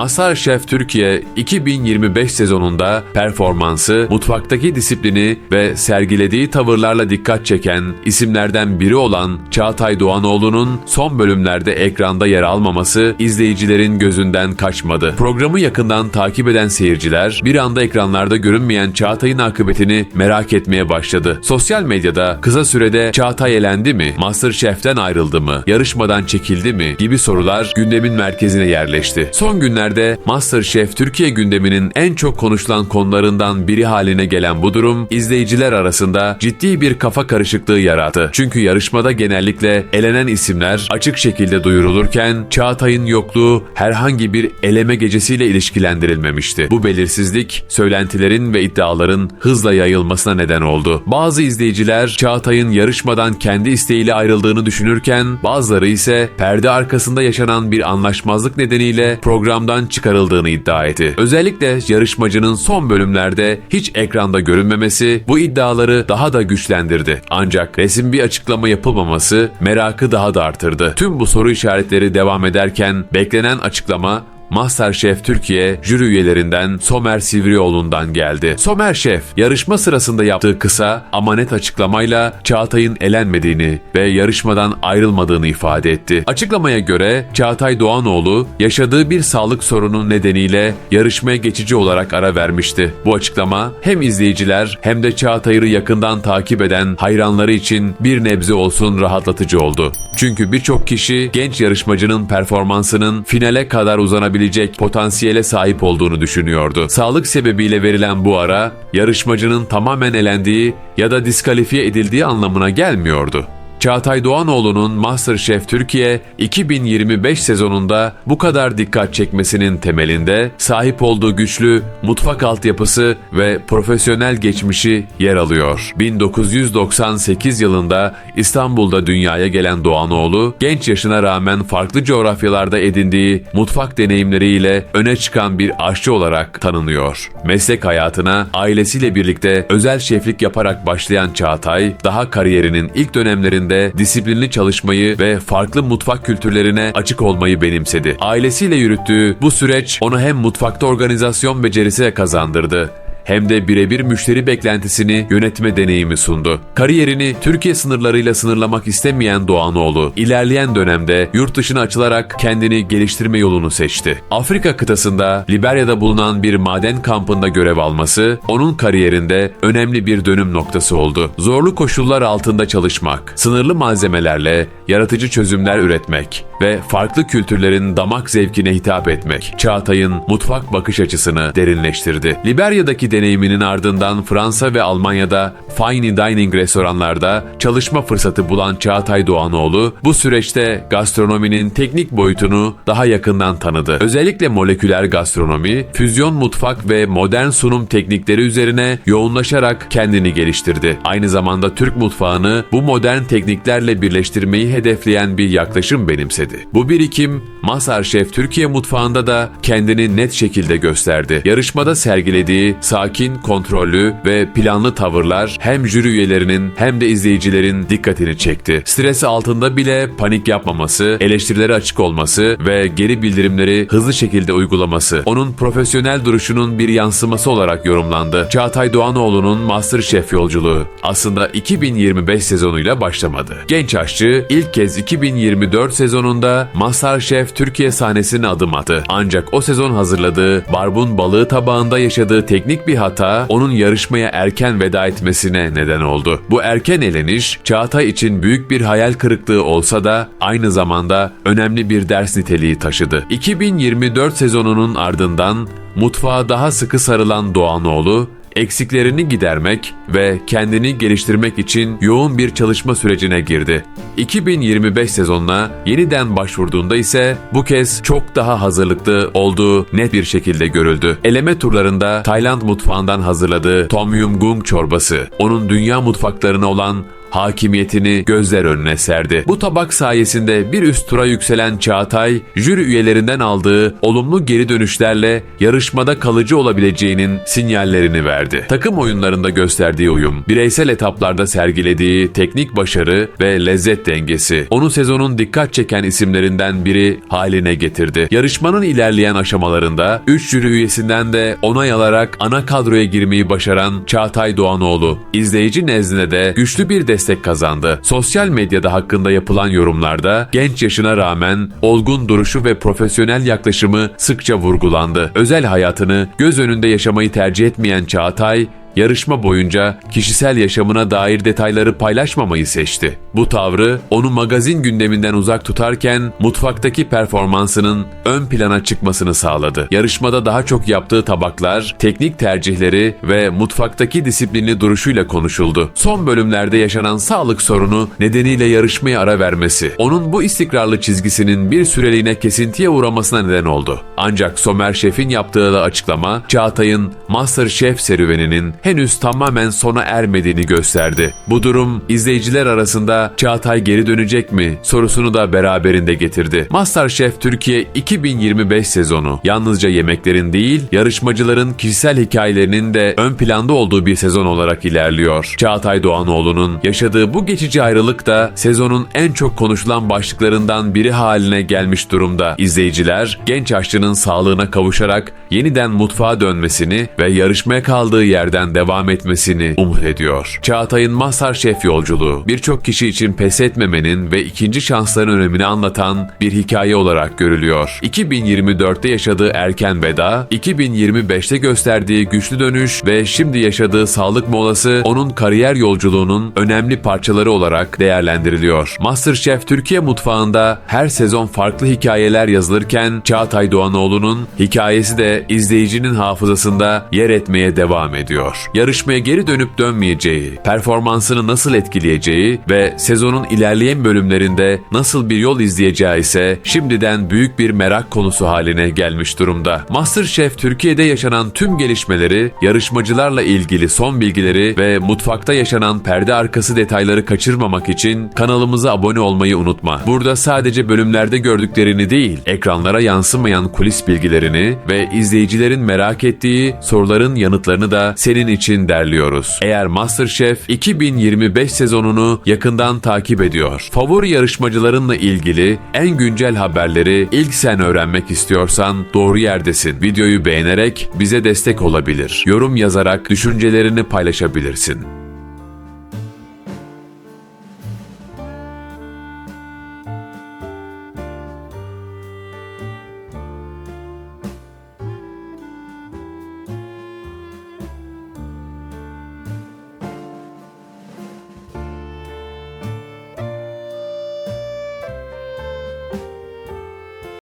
MasterChef Türkiye 2025 sezonunda performansı, mutfaktaki disiplini ve sergilediği tavırlarla dikkat çeken isimlerden biri olan Çağatay Doğanoğlu'nun son bölümlerde ekranda yer almaması izleyicilerin gözünden kaçmadı. Programı yakından takip eden seyirciler bir anda ekranlarda görünmeyen Çağatay'ın akıbetini merak etmeye başladı. Sosyal medyada kısa sürede Çağatay elendi mi, MasterChef'ten ayrıldı mı, yarışmadan çekildi mi gibi sorular gündemin merkezine yerleşti. Son günlerde MasterChef Türkiye gündeminin en çok konuşulan konularından biri haline gelen bu durum izleyiciler arasında ciddi bir kafa karışıklığı yarattı. Çünkü yarışmada genellikle elenen isimler açık şekilde duyurulurken Çağatay'ın yokluğu herhangi bir eleme gecesiyle ilişkilendirilmemişti. Bu belirsizlik söylentilerin ve iddiaların hızla yayılmasına neden oldu. Bazı izleyiciler Çağatay'ın yarışmadan kendi isteğiyle ayrıldığını düşünürken bazıları ise perde arkasında yaşanan bir anlaşmazlık nedeniyle programdan çıkarıldığını iddia etti. Özellikle yarışmacının son bölümlerde hiç ekranda görünmemesi bu iddiaları daha da güçlendirdi. Ancak resim bir açıklama yapılmaması merakı daha da artırdı. Tüm bu soru işaretleri devam ederken beklenen açıklama MasterChef Türkiye jüri üyelerinden Somer Sivrioğlu'ndan geldi. Somer Şef yarışma sırasında yaptığı kısa ama net açıklamayla Çağatay'ın elenmediğini ve yarışmadan ayrılmadığını ifade etti. Açıklamaya göre Çağatay Doğanoğlu yaşadığı bir sağlık sorunu nedeniyle yarışmaya geçici olarak ara vermişti. Bu açıklama hem izleyiciler hem de Çağatay'ı yakından takip eden hayranları için bir nebze olsun rahatlatıcı oldu. Çünkü birçok kişi genç yarışmacının performansının finale kadar uzanabileceğini potansiyele sahip olduğunu düşünüyordu. Sağlık sebebiyle verilen bu ara yarışmacının tamamen elendiği ya da diskalifiye edildiği anlamına gelmiyordu. Çağatay Doğanoğlu'nun MasterChef Türkiye 2025 sezonunda bu kadar dikkat çekmesinin temelinde sahip olduğu güçlü mutfak altyapısı ve profesyonel geçmişi yer alıyor. 1998 yılında İstanbul'da dünyaya gelen Doğanoğlu, genç yaşına rağmen farklı coğrafyalarda edindiği mutfak deneyimleriyle öne çıkan bir aşçı olarak tanınıyor. Meslek hayatına ailesiyle birlikte özel şeflik yaparak başlayan Çağatay, daha kariyerinin ilk dönemlerinde döneminde disiplinli çalışmayı ve farklı mutfak kültürlerine açık olmayı benimsedi. Ailesiyle yürüttüğü bu süreç onu hem mutfakta organizasyon becerisi kazandırdı hem de birebir müşteri beklentisini yönetme deneyimi sundu. Kariyerini Türkiye sınırlarıyla sınırlamak istemeyen Doğanoğlu, ilerleyen dönemde yurt dışına açılarak kendini geliştirme yolunu seçti. Afrika kıtasında Liberya'da bulunan bir maden kampında görev alması, onun kariyerinde önemli bir dönüm noktası oldu. Zorlu koşullar altında çalışmak, sınırlı malzemelerle yaratıcı çözümler üretmek ve farklı kültürlerin damak zevkine hitap etmek, Çağatay'ın mutfak bakış açısını derinleştirdi. Liberya'daki deneyiminin ardından Fransa ve Almanya'da fine dining restoranlarda çalışma fırsatı bulan Çağatay Doğanoğlu bu süreçte gastronominin teknik boyutunu daha yakından tanıdı. Özellikle moleküler gastronomi, füzyon mutfak ve modern sunum teknikleri üzerine yoğunlaşarak kendini geliştirdi. Aynı zamanda Türk mutfağını bu modern tekniklerle birleştirmeyi hedefleyen bir yaklaşım benimsedi. Bu birikim MasterChef Türkiye mutfağında da kendini net şekilde gösterdi. Yarışmada sergilediği sakin, kontrollü ve planlı tavırlar hem jüri üyelerinin hem de izleyicilerin dikkatini çekti. Stres altında bile panik yapmaması, eleştirilere açık olması ve geri bildirimleri hızlı şekilde uygulaması onun profesyonel duruşunun bir yansıması olarak yorumlandı. Çağatay Doğanoğlu'nun MasterChef yolculuğu aslında 2025 sezonuyla başlamadı. Genç aşçı ilk kez 2024 sezonunda MasterChef Türkiye sahnesine adım attı. Ancak o sezon hazırladığı barbun balığı tabağında yaşadığı teknik bir hata onun yarışmaya erken veda etmesine neden oldu. Bu erken eleniş Çağatay için büyük bir hayal kırıklığı olsa da aynı zamanda önemli bir ders niteliği taşıdı. 2024 sezonunun ardından mutfağa daha sıkı sarılan Doğanoğlu eksiklerini gidermek ve kendini geliştirmek için yoğun bir çalışma sürecine girdi. 2025 sezonuna yeniden başvurduğunda ise bu kez çok daha hazırlıklı olduğu net bir şekilde görüldü. Eleme turlarında Tayland mutfağından hazırladığı Tom Yum Gung çorbası, onun dünya mutfaklarına olan hakimiyetini gözler önüne serdi. Bu tabak sayesinde bir üst tura yükselen Çağatay, jüri üyelerinden aldığı olumlu geri dönüşlerle yarışmada kalıcı olabileceğinin sinyallerini verdi. Takım oyunlarında gösterdiği uyum, bireysel etaplarda sergilediği teknik başarı ve lezzet dengesi onu sezonun dikkat çeken isimlerinden biri haline getirdi. Yarışmanın ilerleyen aşamalarında 3 jüri üyesinden de onay alarak ana kadroya girmeyi başaran Çağatay Doğanoğlu, izleyici nezdinde de güçlü bir destek kazandı. Sosyal medyada hakkında yapılan yorumlarda genç yaşına rağmen olgun duruşu ve profesyonel yaklaşımı sıkça vurgulandı. Özel hayatını göz önünde yaşamayı tercih etmeyen Çağatay, yarışma boyunca kişisel yaşamına dair detayları paylaşmamayı seçti. Bu tavrı onu magazin gündeminden uzak tutarken mutfaktaki performansının ön plana çıkmasını sağladı. Yarışmada daha çok yaptığı tabaklar, teknik tercihleri ve mutfaktaki disiplinli duruşuyla konuşuldu. Son bölümlerde yaşanan sağlık sorunu nedeniyle yarışmaya ara vermesi, onun bu istikrarlı çizgisinin bir süreliğine kesintiye uğramasına neden oldu. Ancak Somer Şef'in yaptığı açıklama, Çağatay'ın MasterChef serüveninin henüz tamamen sona ermediğini gösterdi. Bu durum izleyiciler arasında Çağatay geri dönecek mi sorusunu da beraberinde getirdi. MasterChef Türkiye 2025 sezonu yalnızca yemeklerin değil, yarışmacıların kişisel hikayelerinin de ön planda olduğu bir sezon olarak ilerliyor. Çağatay Doğanoğlu'nun yaşadığı bu geçici ayrılık da sezonun en çok konuşulan başlıklarından biri haline gelmiş durumda. İzleyiciler genç aşçının sağlığına kavuşarak yeniden mutfağa dönmesini ve yarışmaya kaldığı yerden devam etmesini umut ediyor. Çağatay'ın MasterChef yolculuğu birçok kişi için pes etmemenin ve ikinci şansların önemini anlatan bir hikaye olarak görülüyor. 2024'te yaşadığı erken veda, 2025'te gösterdiği güçlü dönüş ve şimdi yaşadığı sağlık molası onun kariyer yolculuğunun önemli parçaları olarak değerlendiriliyor. MasterChef Türkiye mutfağında her sezon farklı hikayeler yazılırken Çağatay Doğanoğlu'nun hikayesi de izleyicinin hafızasında yer etmeye devam ediyor. Yarışmaya geri dönüp dönmeyeceği, performansını nasıl etkileyeceği ve sezonun ilerleyen bölümlerinde nasıl bir yol izleyeceği ise şimdiden büyük bir merak konusu haline gelmiş durumda. MasterChef Türkiye'de yaşanan tüm gelişmeleri, yarışmacılarla ilgili son bilgileri ve mutfakta yaşanan perde arkası detayları kaçırmamak için kanalımıza abone olmayı unutma. Burada sadece bölümlerde gördüklerini değil, ekranlara yansımayan kulis bilgilerini ve izleyicilerin merak ettiği soruların yanıtlarını da senin için derliyoruz. Eğer MasterChef 2025 sezonunu yakından takip ediyor, favori yarışmacılarınla ilgili en güncel haberleri ilk sen öğrenmek istiyorsan doğru yerdesin. Videoyu beğenerek bize destek olabilir. Yorum yazarak düşüncelerini paylaşabilirsin.